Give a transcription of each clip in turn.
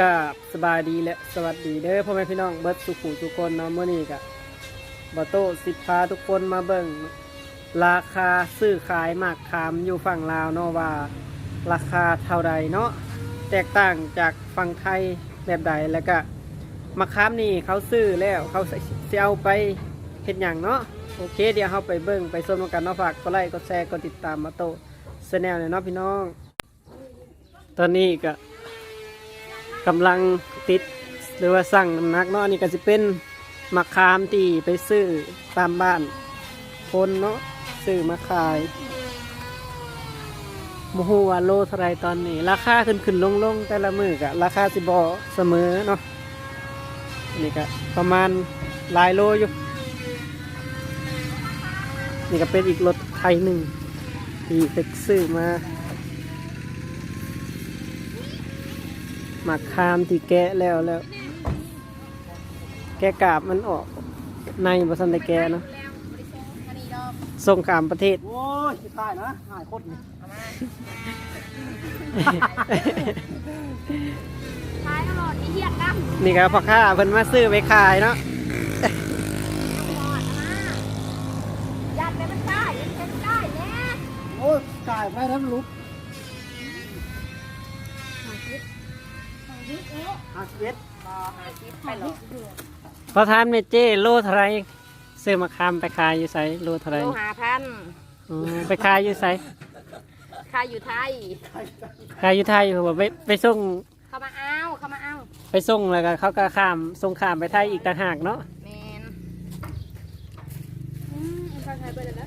กับสบายดีและสวัสดีเด้อพ่อแม่พี่น้องเบิร์ดสุขุทุกคนเนาะเมื่อนี้กับบอโต้สิพาทุกคนมาเบิ่งราคาซื้อขายหมากขามอยู่ฝั่งลาวเนาะว่า ราคาเท่าใดเนาะแตกต่างจากฝั่งไทยแบบใดแล้วก็มะขามนี่เขาซื้อแล้วเขาเอาไปเห็นอย่างเนาะโอเคเดี๋ยวเราไปเบิ่งไปชมกันเนาะฝากกดไลค์กดแชร์กดติดตามมาโต้ชแนลเลยเนาะพี่น้อง ตอนนี้ก็ กำลังติดหรือว่าสั่งน้ำหนักเนาะอันนี่ก็จะเป็นมะขามที่ไปซื้อตามบ้านคนเนาะซื้อมาขายโมโหวาโลเท่าไรตอนนี้ ราคาขึ้นขึ้นลงลงแต่ละมือกะราคาสิบอเสมอเนาะนนี่ก็ประมาณหลายโลอยู่ นี่ก็เป็นอีกรถไทยหนึ่งที่ไปซื้อมา หมักคามที่แกะแล้วแล้ว แกะกาบมันออก ในบสันได้แกะเนาะส่งขามประเทศ โอ้ยสิตายนะหายโคตรนี่ขายตลอดนี่เฮียดดนี่ครับพ่อค้าเพิ่นมาซื้อไปขายเนาะำหมดนะยัดไปมันได้ยังเป็นได้แน่โอ้ยกายไปทั้งลุก หาคิด หาคิดเอ๊ะหาชีวิตรอหาคิดไปหรอกพอทานเมเจ้โลเท่าไหรซื้อมาคามไปขายอยู่ไสโลเท่าไหรโลหาพันอ๋อไปขายอยู่ไสขายอยู่ไทย ขายอยู่ไทยเพราะว่าไปไปส่งเขามาเอาเขามาเอาไปส่งแล้วก็เขาก็ข้ามส่งข้ามไปไทยอีกต่างหากเนาะแมนอืมใครใครไปเลยนะ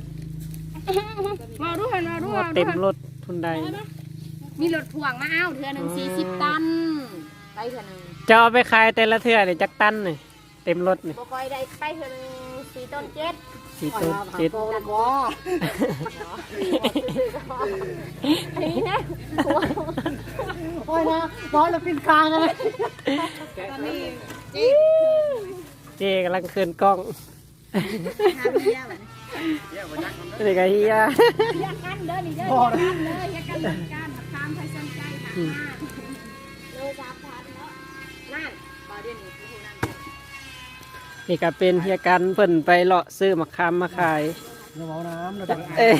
มาดูหันมาดูว่าหันเต็มรถทุนใดมีรถพ่วงมาเอาเทือหนึ่งสี่สิบตัน ไปเทือหนึ่งจะเอาไปขายแต่ละเทื่อเนี่ยจักตันนี่เต็มรถนี่บกอยได้ไปเทือหนึ่งสี่ต้นเจ็ดสี่ไปต้นหาเจ็ดโตแล้วก็นี่นะหัวโอ้ยนะน้อยแล้วปินกลางเลยตอนนี้จิ๊กเจกำลังคืนกล้องหาเมียแบบนี่ก็เฮียอยากกันเด้อนี่เด้ออยากกันเด้ออยากกันเหมือนกันตามใครสนใจหามา นบาเดียนนี่คือนั่นนี่ก็เป็นเฮียกันเพิ่นไปเลาะซื้อมะขามมาขายอย่าเมาน้ำนะเด็กเอ้ย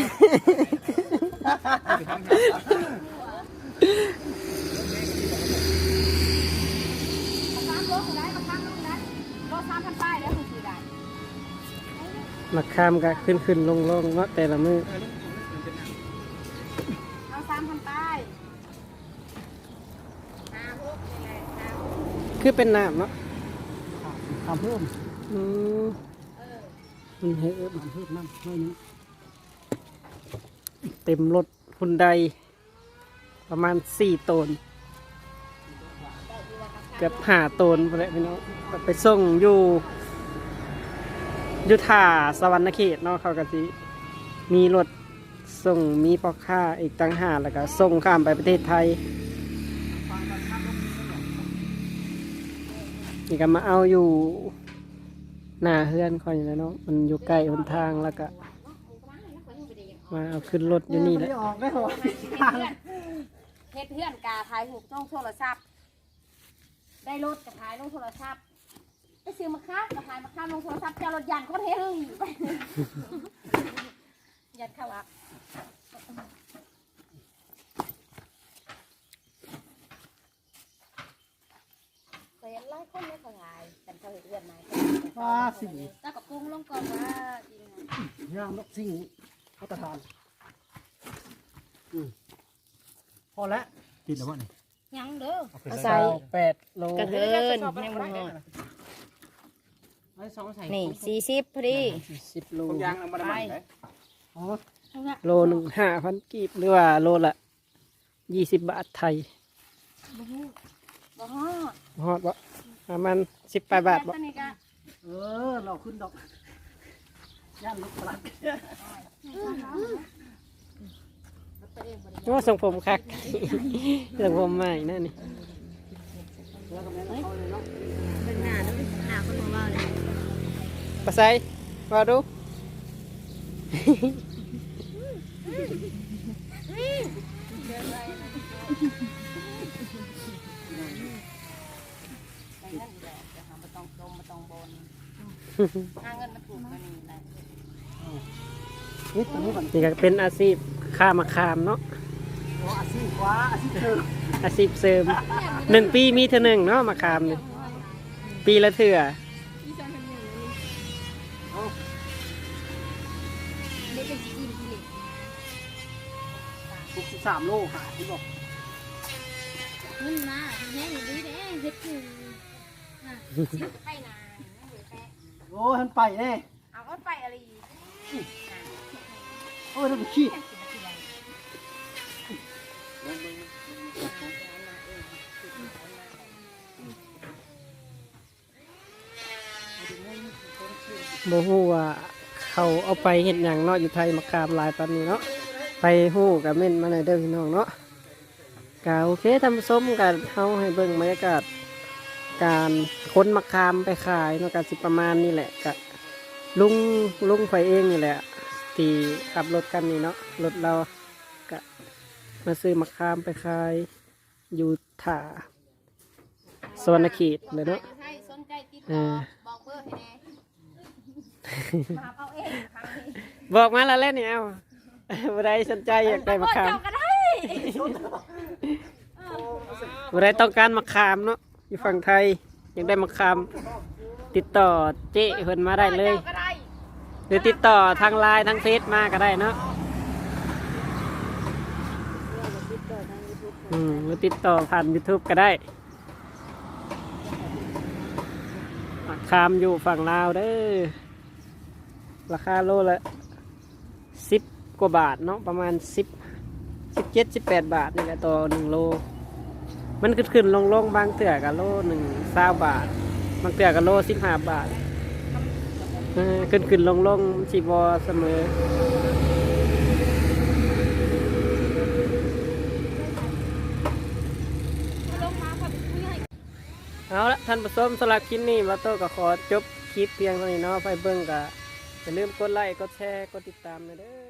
สามโลก็ได้มาข้ามโลก็ได้โลสามพันป้ายแล้วคุณคือได้มะขามก็ขึ้นขึ้นลงลงเนาะแต่ละมือเอาสามพันป้ายห้าหกยังไงห้าหก คือเป็นน้ำเนาะทำเพิ่มอืมเออมันเหิมทำเพิ่มน้ำเพิ่มนี้เต็มรถหุนใดประมาณสี่ตน เกือบห้าตนไปเลยพี่น้องก็ไปส่งอยู่อยุท่าสวรรณเขตเนาะเขาก็สิมีรถส่งมีพ่อค้าอีกตั้งห้าแล้วก็ส่งข้ามไปประเทศไทย นี่ก็มาเอาอยู่หน้าเฮือนคอยอยู่แล้วเนาะมันอยู่ใกล้หนทางแล้วก็มาเอาขึ้นรถอยู่นี่แหละไม่ออกได้หรอเฮ็ดเพื่อนกาถ่ายหูกต้องโทรศัพท์ ได้รถกับถ่ายลงโทรศัพท์ไปซื้อมาค้ากับถ่ายมาค้าลงโทรศัพท์เจ้ารถยันก็เฮ้ยไปยัดเข้าอะแต่ยังไล่คนไม่เขาถ่ายแต่ เขาเห็นเพื่อนไหมฟ้าสีเจ้ากับปรุงลงก่อนว่าจริงนะย่างนกซิ่งพัตทานอืมพอแล้วติดแล้ววะนี่ยังเด้อเอาใส่แปดโลกระเทินยังบ่ฮอดนี่สี่สิบพอดีสิบโลยางเอามาได้ไหมอ๋อโลหนึ่งห้าพันกีบหรือว่าโลละยี่สิบบาทไทยบ่ฮอดฮอดบ่ ประมาณสิบแปดบาทบ่แค่นี้ก็เออ เราขึ้นดอกย่างนกปลัดโอ้ส่งผมคักส่งผมใหม่นั่นนี่แล้วก็แม่นเขาเลยเนาะเป็นหน้าแล้วหาคนของเราเลยปะไซมาดู หาเงินมาถูกกันนี่นะนี่ตัวนี้ก่อนนี่ก็เป็นอาชีพค้ามะขามเนาะโอ้อาชีพขวาอาชีพเชิงอาชีพเสริมหนึ่งปีมีเท่าหนึ่งเนาะมะขามนี่ปีละเถื่ออีจอนทำหนึ่งเอาเด็กเป็นจีนจีนหกสิบสามโลค่ะที่บอกเงินมาแม่อยู่ดีเด้เฮ็ดคือสิไปนา อ้ยมันไปแน่เอาก็ไปอะไรโอ้ยมันขี้บ่ฮู้ว่าเขาเอาไปเห็ดหยังเนาะอยู่ไทยมะขามหลายปานนี้เนาะไปฮู้กับเม่นมาในอยเด้อพี่น้องเนาะก็โอเคทำส้มกันเฮาให้เบิ่งบรรยากาศ การค้นมะขามไปขายเนาะก็สิประมาณนี้แหละก็ลุงลุงข่อยเองนี่แหละที่ขับรถกันนี่เนาะรถเราก็มาซื้อมะขามไปขายอยู่ท่าสวรรณเขตเลยเนาะใครสนใจติดเอต่ออบอกเบอร์ให้แน่มาเอาเองครั้งนี้บอกมาแล้วแหละเนี่ยเอาบ่ได้สนใจอยากได้มะขามเจ้าก็ได้บ่ได้ต้องการมะขามเนาะ อยู่ฝั่งไทยอยากได้มะขาม ติดต่อเจ๊เพิ่นมาได้เลย จ้าก็ได้หรือติดต่อทางไลน์ทางเฟซมาก็ได้เนาะอืมหรือติดต่อผ่าน YouTube ก็ได้มะขามอยู่ฝั่งลาวเด้อ ราคาโลละสิบกว่าบาทเนาะประมาณสิบสิบเจ็ดสิบแปดบาทนี่แหละต่อหนึ่งโล มันขึ้นขึ้นลงลงบางเตือกับโลหนึ่งเศร้าบาท บางเตือกับโลสิบห้าบาทเออขึ้นขึ้นลงลงสีบอเสมอเอาละท่านผู้ชมสำหรับคลิปนี้มาโต้ก็ขอจบคลิปเพียงเท่านี้เนาะไปเบิ่งกะอย่าลืมกดไลค์กดแชร์กดติดตามนะเด้อ